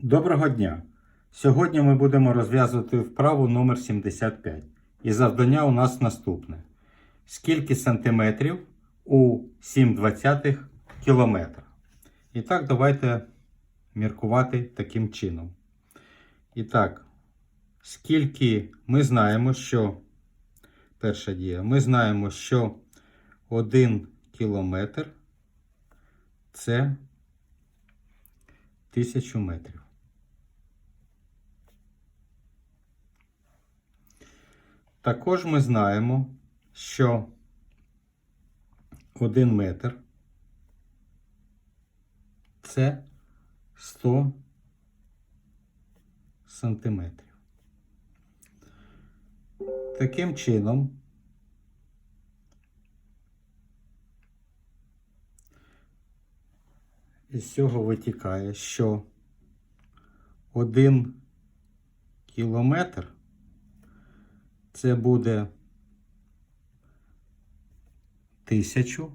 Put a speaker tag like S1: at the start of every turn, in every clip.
S1: Доброго дня! Сьогодні ми будемо розв'язувати вправу номер 75. І завдання у нас наступне. Скільки сантиметрів у 7 двадцятих кілометра? І так, давайте міркувати таким чином. І так, скільки ми знаємо, що перша дія, ми знаємо, що 1 кілометр це 1000 метрів. Також ми знаємо, що 1 метр це 100 сантиметрів. Таким чином, із цього витікає, що 1 кілометр це буде тисячу,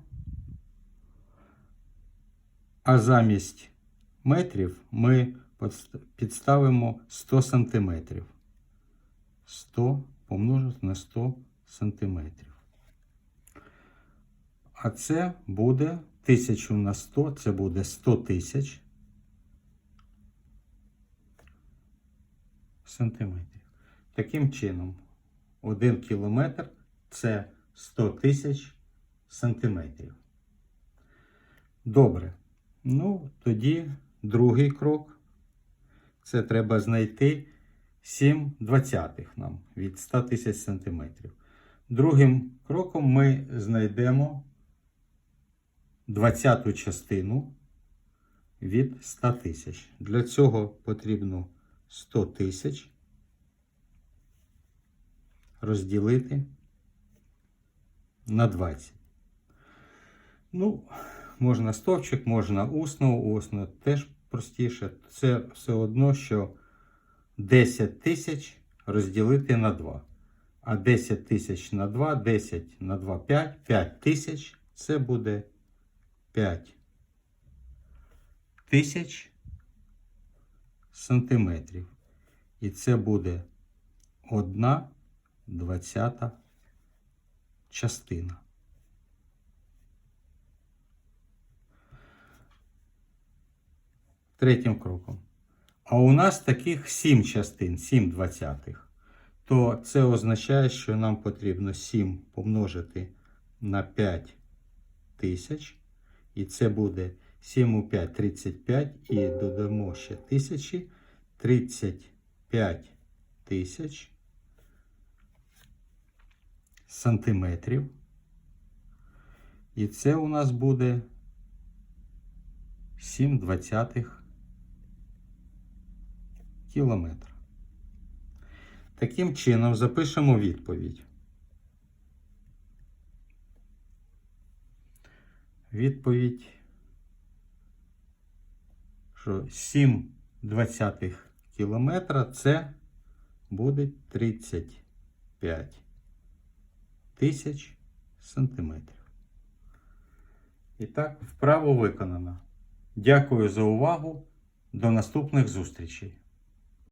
S1: а замість метрів ми підставимо 100 сантиметрів. 100 помножити на 100 сантиметрів. А це буде 1000 на 100, це буде 100 тисяч сантиметрів. Таким чином, 1 кілометр це 100 тисяч сантиметрів. Добре. Ну, тоді другий крок. Це треба знайти 7 двадцятих нам від 100 тисяч сантиметрів. Другим кроком ми знайдемо 20 частину від 100 тисяч. Для цього потрібно 100 тисяч розділити на 20. Ну, можна стовпчик, можна усно, усно теж простіше. Це все одно, що 10 тисяч розділити на 2. А 10 тисяч на 2, 10 на 2, 5, 5 тисяч це буде 5 тисяч сантиметрів. І це буде одна 20 частина. Третім кроком. А у нас таких 7 частин, 7 двадцятих. То це означає, що нам потрібно 7 помножити на 5 тисяч. І це буде 7 у 5 35. І додамо ще тисячі 35 тисяч сантиметрів. І це у нас буде 7 двадцятих кілометра. Таким чином запишемо відповідь. Відповідь, що 7 двадцятих кілометра це буде 35 тисяч сантиметрів. І так, вправо виконано. Дякую за увагу. До наступних зустрічей.